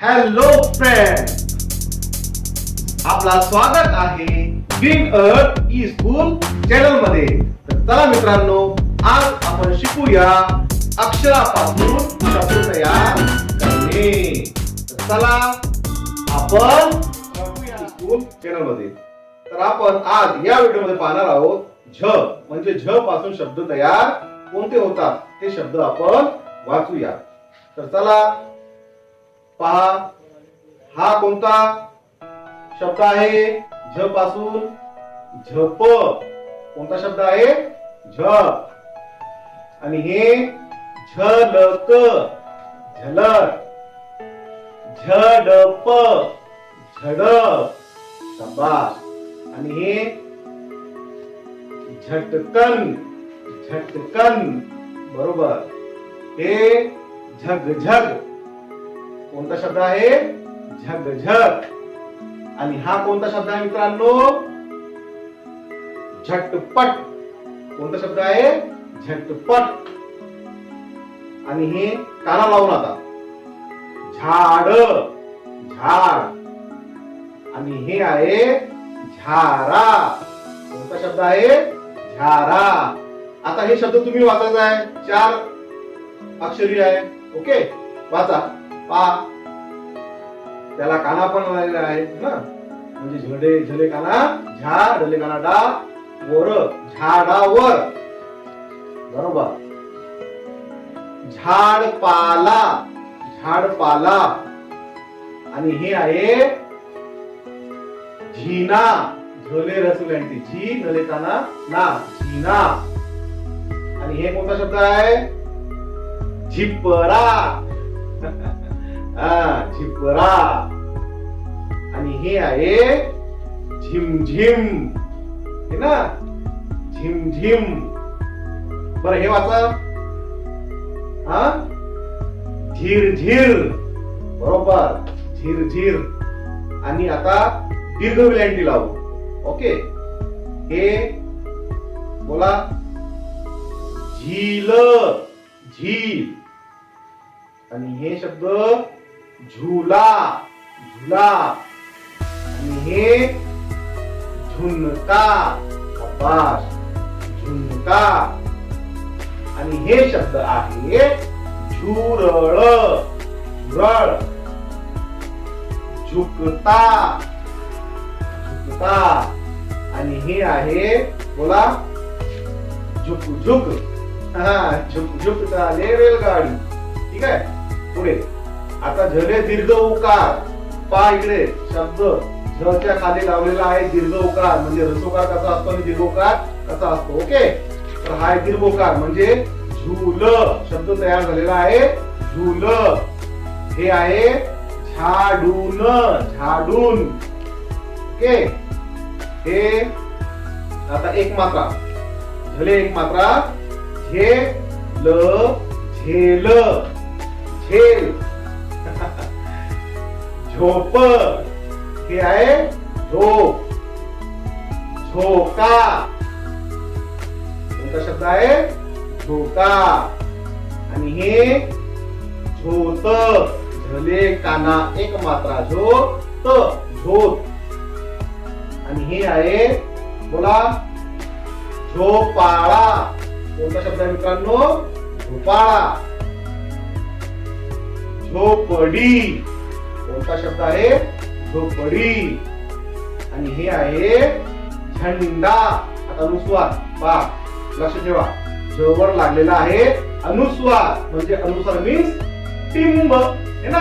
Hello friend आपला स्वागत आहे ग्रीन अर्थ ई स्कूल चॅनलमध्ये तर चला मित्रांनो आज आपण शिकूया अक्षरापासून शब्द तयार करणे. तर चला आपण स्कूल चॅनलमध्ये तर आपण आज या व्हिडिओमध्ये पाहणार आहोत झ म्हणजे झ पासून शब्द तयार कोणते होतात? ते शब्द आपण वाचूया. तर चला पहा हा कोणता शब्द आहे? झ पासून झप. कोणता शब्द आहे? झ. आणि हे झलक झलक. झडप झडप शाबास आणि हे झटकन झटकन. बरोबर. हे झगझग. कोणता शब्द आहे? झगझग. आणि हा कोणता शब्द आहे मित्रांनो? झटपट. कोणता शब्द आहे? झटपट. आणि हे काना लावून आता. झाड. झाड. आणि हे आहे झारा. कोणता शब्द आहे? झारा. आता हे शब्द तुम्ही वाचायचा आहे. चार अक्षरी आहे. ओके? वाचा. पा. त्याला काना पण लागलेला आहे ना? म्हणजे झडे झले काना झा ढले काना डा वर झाडावर. बरोबर. झाडपाला झाडपाला. आणि हे आहे झिना. झोले आणि झी नले काना ना झीना. आणि हे कोणता शब्द आहे? झिपरा हा झिपरा. आणि हे आहे झिमझिम. हे ना? झिमझिम. बर हे वाचा. हा? झिर झिर बरोबर झिर झिर आणि आता दीर्घ विलांटी लावू. ओके? हे बोला. झील झील. आणि हे शब्द झुला झुला. आणि हे झुणका शाबास झुणका आणि हे शब्द आहे झुरळ झुरळ. झुकता झुकता. आणि हे आहे बोला झुक झुक. हा झुक झुक चाले रेलगाडी. ठीक आहे? पुढे. आता झले दीर्घ उकार. पा इकडे. शब्द झच्या खाली लावलेला आहे दीर्घ उकार. म्हणजे रसोकार कसा असतो आणि दीर्घोकार कसा असतो. ओके? तर हा आहे म्हणजे झुल. शब्द तयार झालेला आहे. झुल. हे आहे झाडून. झाडून. ओके? हे आता एक मात्रा. झले एक मात्रा. झे ल झेल. झेल. झोप. हे आहे झोप. झोका. कोणता शब्द आहे? झोका. आणि हे झोत. झले काना एक मात्रा झोत. झोत. आणि हे आहे बोला झोपाळा. कोणता शब्द आहे मित्रांनो? झोपाळा. झोपडी. कोणता शब्द आहे? झोपडी. आणि हे आहे झंडा. आता अनुस्वार. पा. लक्ष ठेवा. जवळ लागलेला आहे अनुस्वार. म्हणजे अनुस्वार मीन्स टिंब. है ना?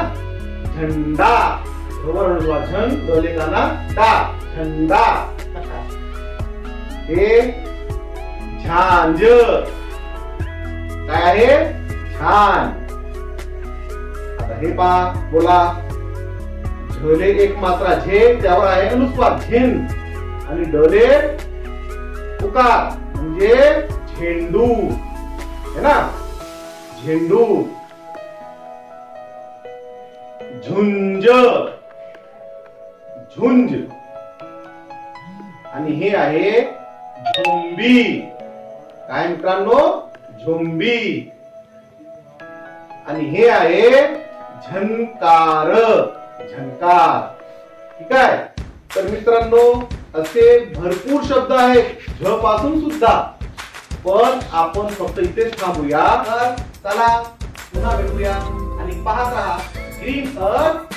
झंडा. जवळ अनुस्वार. झंड दोले टा डा झंडा. हे झांज. काय आहे? छान आता हे पा बोला. झले एक मात्रा झेन त्यावर आहे अनुस्वार झेन. आणि डोले उकार म्हणजे झेंडू. है ना? झेंडू. झुंज. झुंज. आणि हे आहे झोंबी. काय मित्रांनो? झोंबी. आणि हे आहे झंकार झंकार. ठीक आहे? तर मित्रांनो असे भरपूर शब्द आहेत. झ पासून सुद्धा. पण आपण फक्त इथेच थांबूया. तर चला पुन्हा भेटूया. आणि पाहत राहा. Green earth